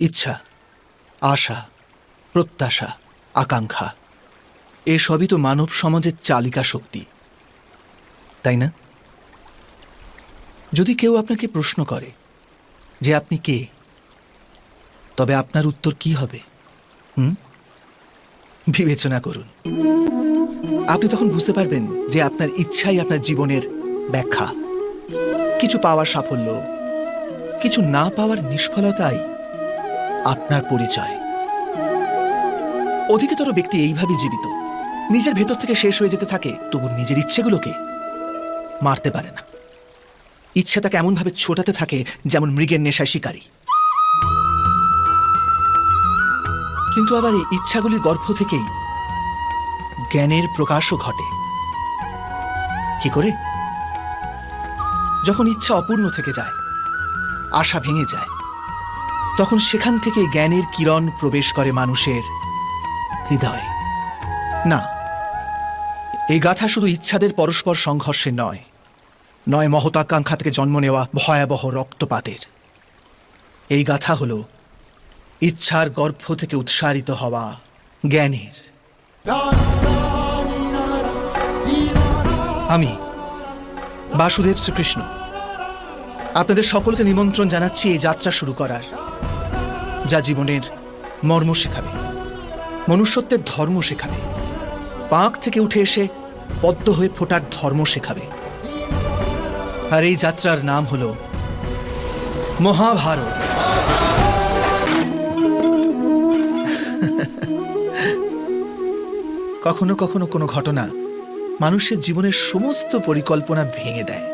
ইচ্ছা, আশা, প্রত্যাশা, আকাঙ্ক্ষা এসবই তো মানব সমাজের চালিকা শক্তি। তাই না? যদি কেউ আপনাকে প্রশ্ন করে যে আপনি কে, তবে আপনার উত্তর কি হবে? হুম? বিবেচনা করুন। আপনি তখন বুঝতে পারবেন যে আপনার ইচ্ছাই আপনার জীবনের ব্যাখ্যা। কিছু পাওয়ার সাফল্য, কিছু না পাওয়ার নিষ্ফলতাই আপনার পরিচয়। অধিকতর ব্যক্তি এইভাবে জীবিত। নিজের ভেতর থেকে শেষ হয়ে যেতে থাকে, তবু নিজের ইচ্ছেগুলোকে মারতে পারে না। ইচ্ছে তাকে এমনভাবে ছোটাতে থাকে, যেমন মৃগের নেশায় শিকারী। কিন্তু আবার এই ইচ্ছাগুলির গর্ভ থেকেই জ্ঞানের প্রকাশও ঘটে। কি করে? যখন ইচ্ছা অপূর্ণ থেকে যায়, আশা ভেঙে যায় তখন সেখান থেকে জ্ঞানের কিরণ প্রবেশ করে মানুষের হৃদয়ে। না, এই গাথা শুধু ইচ্ছাদের পরস্পর সংঘর্ষের নয় নয় মহতাকাঙ্ক্ষা থেকে জন্ম নেওয়া ভয়াবহ রক্তপাতের। এই গাথা হল ইচ্ছার গর্ভ থেকে উৎসারিত হওয়া জ্ঞানের। আমি বাসুদেব শ্রীকৃষ্ণ। আপনাদের সকলকে নিমন্ত্রণ জানাচ্ছি এই যাত্রা শুরু করার। যা জীবনের মর্ম শেখাবে, মনুষ্যত্বের ধর্ম শেখাবে, পাঁক থেকে উঠে এসে পদ্ম হয়ে ফোটার ধর্ম শেখাবে। আর এই যাত্রার নাম হল মহাভারত। কখনো কখনো কোনো ঘটনা মানুষের জীবনের সমস্ত পরিকল্পনা ভেঙে দেয়।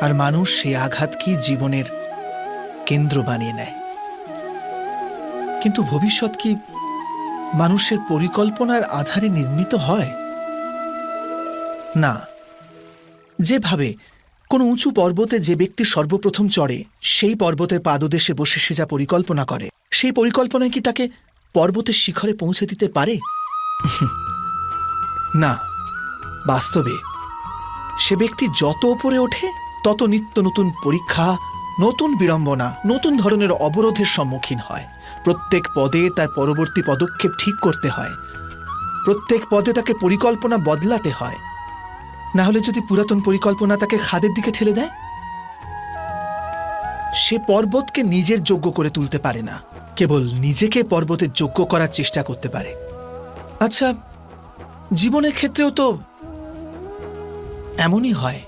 আর মানুষ সেই আঘাতকেই জীবনের কেন্দ্র বানিয়ে নেয়। কিন্তু ভবিষ্যৎ কি মানুষের পরিকল্পনার আধারে নির্মিত হয়? না। যেভাবে কোনো উঁচু পর্বতে যে ব্যক্তি সর্বপ্রথম চড়ে, সেই পর্বতের পাদদেশে বসে সে যা পরিকল্পনা করে, সেই পরিকল্পনায় কি তাকে পর্বতের শিখরে পৌঁছে দিতে পারে? না। বাস্তবে সে ব্যক্তি যত ওপরে ওঠে, তত নিত্য নতুন পরীক্ষা নতুন বিড়ম্বনা, নতুন ধরনের অবরোধের সম্মুখীন হয়। প্রত্যেক পদে তার পরবর্তী পদক্ষেপ ঠিক করতে হয়। প্রত্যেক পদে তাকে পরিকল্পনা বদলাতে হয়। না হলে যদি পুরাতন পরিকল্পনা তাকে খাদের দিকে ঠেলে দেয়? সে পর্বতকে নিজের যোগ্য করে তুলতে পারে না। কেবল নিজেকে পর্বতের যোগ্য করার চেষ্টা করতে পারে। আচ্ছা জীবনের ক্ষেত্রেও তো এমনই হয়।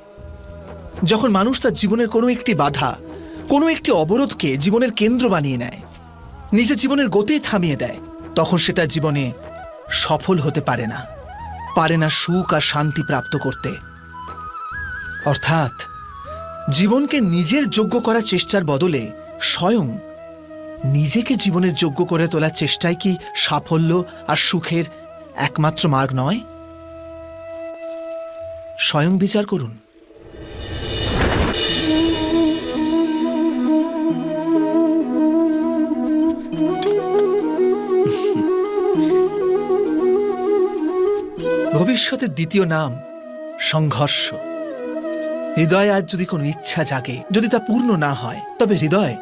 যখন মানুষ তার জীবনের কোনো একটি বাধা কোনো একটি অবরোধকে জীবনের কেন্দ্র বানিয়ে নেয়। নিজের জীবনের গতি থামিয়ে দেয়। তখন সে তার জীবনে সফল হতে পারে না। পারে না সুখ আর শান্তি প্রাপ্ত করতে। অর্থাৎ, জীবনকে নিজের যোগ্য করার চেষ্টার বদলে স্বয়ং নিজেকে জীবনের যোগ্য করে তোলার চেষ্টাই কি সাফল্য আর সুখের একমাত্র মার্গ নয়? স্বয়ং বিচার করুন। ভবিষ্যতের দ্বিতীয় নাম সংঘর্ষ। হৃদয়ে আজ যদি কোনো ইচ্ছা জাগে, যদি তা পূর্ণ না হয়, তবে হৃদয়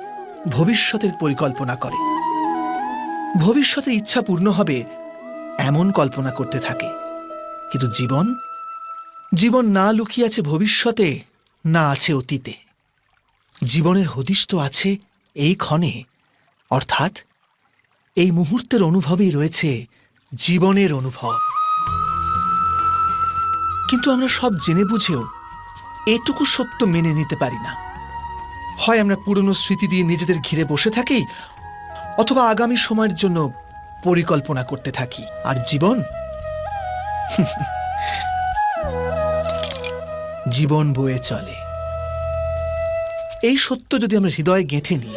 ভবিষ্যতের পরিকল্পনা করে। ভবিষ্যতে ইচ্ছা পূর্ণ হবে এমন কল্পনা করতে থাকে। কিন্তু জীবন জীবন না লুকিয়ে আছে ভবিষ্যতে, না আছে অতীতে। জীবনের হদিশ তো আছে এই ক্ষণে, অর্থাৎ এই মুহূর্তের অনুভবেই রয়েছে জীবনের অনুভব। কিন্তু আমরা সব জেনে বুঝেও এটুকু সত্য মেনে নিতে পারি না। হয় আমরা পুরনো স্মৃতি দিয়ে নিজেদের ঘিরে বসে থাকি, অথবা আগামী সময়ের জন্য পরিকল্পনা করতে থাকি। আর জীবন? জীবন বয়ে চলে। এই সত্য যদি আমরা হৃদয়ে গেঁথে নিই,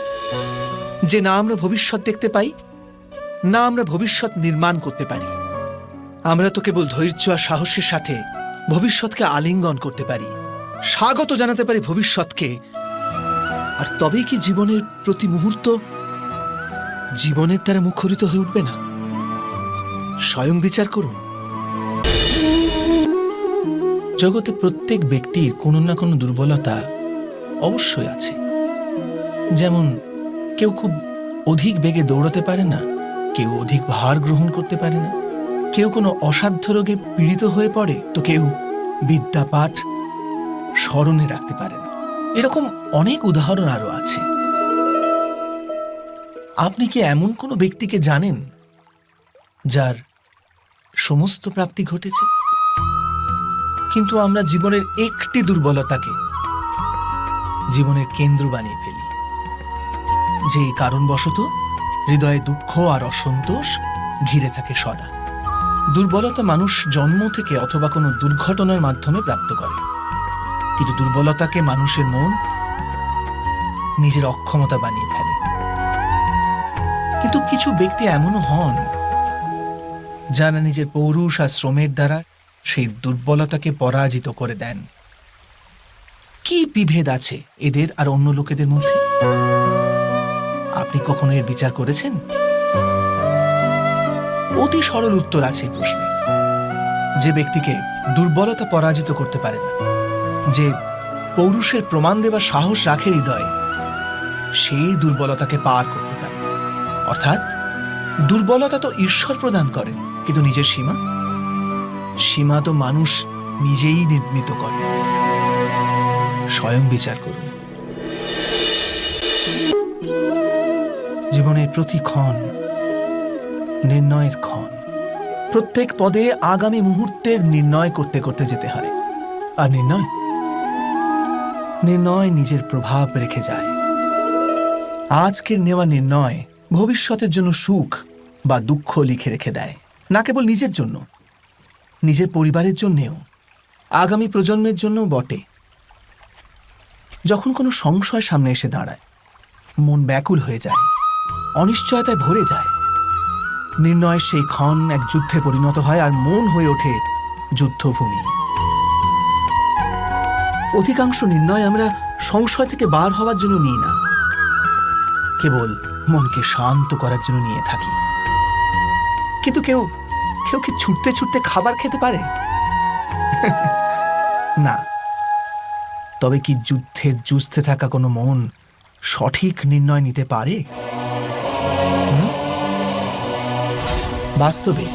যে না আমরা ভবিষ্যৎ দেখতে পাই, না আমরা ভবিষ্যৎ নির্মাণ করতে পারি, আমরা তো কেবল ধৈর্য আর সাহসের সাথে ভবিষ্যৎকে আলিঙ্গন করতে পারি। স্বাগত জানাতে পারি ভবিষ্যৎকে। আর তবেই কি জীবনের প্রতি মুহূর্ত জীবনের দ্বারা মুখরিত হয়ে উঠবে না? স্বয়ং বিচার করুন। জগতে প্রত্যেক ব্যক্তির কোনো না কোনো দুর্বলতা অবশ্যই আছে। যেমন কেউ খুব অধিক বেগে দৌড়াতে পারে না, কেউ অধিক ভার গ্রহণ করতে পারে না। কেউ কোনো অসাধ্য রোগে পীড়িত হয়ে পড়ে তো কেউ বিদ্যাপাঠ স্মরণে রাখতে পারে না। এরকম অনেক উদাহরণ আরও আছে। আপনি কি এমন কোনো ব্যক্তিকে জানেন যার সমস্ত প্রাপ্তি ঘটেছে? কিন্তু আমরা জীবনের একটি দুর্বলতাকে জীবনের কেন্দ্র বানিয়ে ফেলি। যে কারণবশত হৃদয়ে দুঃখ আর অসন্তোষ ঘিরে থাকে সদা। দুর্বলতা মানুষ জন্ম থেকে অথবা কোনো দুর্ঘটনার মাধ্যমে প্রাপ্ত করে। কিন্তু দুর্বলতাকে মানুষের মন নিজের অক্ষমতা বানিয়ে ফেলে। কিন্তু কিছু ব্যক্তি এমনও হন, যারা নিজের পৌরুষ আর শ্রমের দ্বারা সেই দুর্বলতাকে পরাজিত করে দেন। কি বিভেদ আছে এদের আর অন্য লোকেদের মধ্যে? আপনি কখনো এর বিচার করেছেন? অতি সরল উত্তর আছে এই প্রশ্নে। যে ব্যক্তিকে দুর্বলতা পরাজিত করতে পারে না, যে পৌরুষের প্রমাণ দেবার সাহস রাখে হৃদয়ে সেই দুর্বলতাকে পার করতে পারে। অর্থাৎ, দুর্বলতা তো ঈশ্বর প্রদান করে, কিন্তু নিজের সীমা? সীমা তো মানুষ নিজেই নির্মিত করে। স্বয়ং বিচার করুন। জীবনের প্রতি ক্ষণ নির্ণয়ের ক্ষণ। প্রত্যেক পদে আগামী মুহূর্তের নির্ণয় করতে করতে যেতে হয়। আর নির্ণয়? নির্ণয় নিজের প্রভাব রেখে যায়। আজকের নেওয়া নির্ণয় ভবিষ্যতের জন্য সুখ বা দুঃখ লিখে রেখে দেয়। না কেবল নিজের জন্য, নিজের পরিবারের জন্যেও, আগামী প্রজন্মের জন্য বটে। যখন কোনো সংশয় সামনে এসে দাঁড়ায়, মন ব্যাকুল হয়ে যায়, অনিশ্চয়তায় ভরে যায় নির্ণয়ের সেই ক্ষণ এক যুদ্ধে পরিণত হয় আর মন হয়ে ওঠে যুদ্ধভূমি। অধিকাংশ নির্ণয় আমরা সংশয় থেকে বার হওয়ার জন্য নিই না। কেবল মনকে শান্ত করার জন্য নিয়ে থাকি। কিন্তু কেউ কেউ কি ছুটতে ছুটতে খাবার খেতে পারে? না। তবে কি যুদ্ধে জুঝতে থাকা কোনো মন সঠিক নির্ণয় নিতে পারে? বাস্তবে।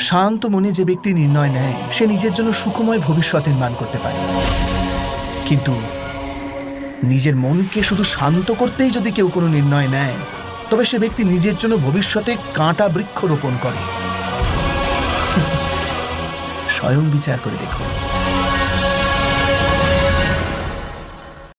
শান্ত মনে যে ব্যক্তি নির্ণয় নেয়, সে নিজের জন্য সুখময় ভবিষ্যৎ নির্মাণ করতে পারে। কিন্তু নিজের মনকে শুধু শান্ত করতেই যদি কেউ কোনো নির্ণয় নেয়, তবে সে ব্যক্তি নিজের জন্য ভবিষ্যতে কাঁটা বৃক্ষ রোপণ করে। স্বয়ং বিচার করে দেখুন।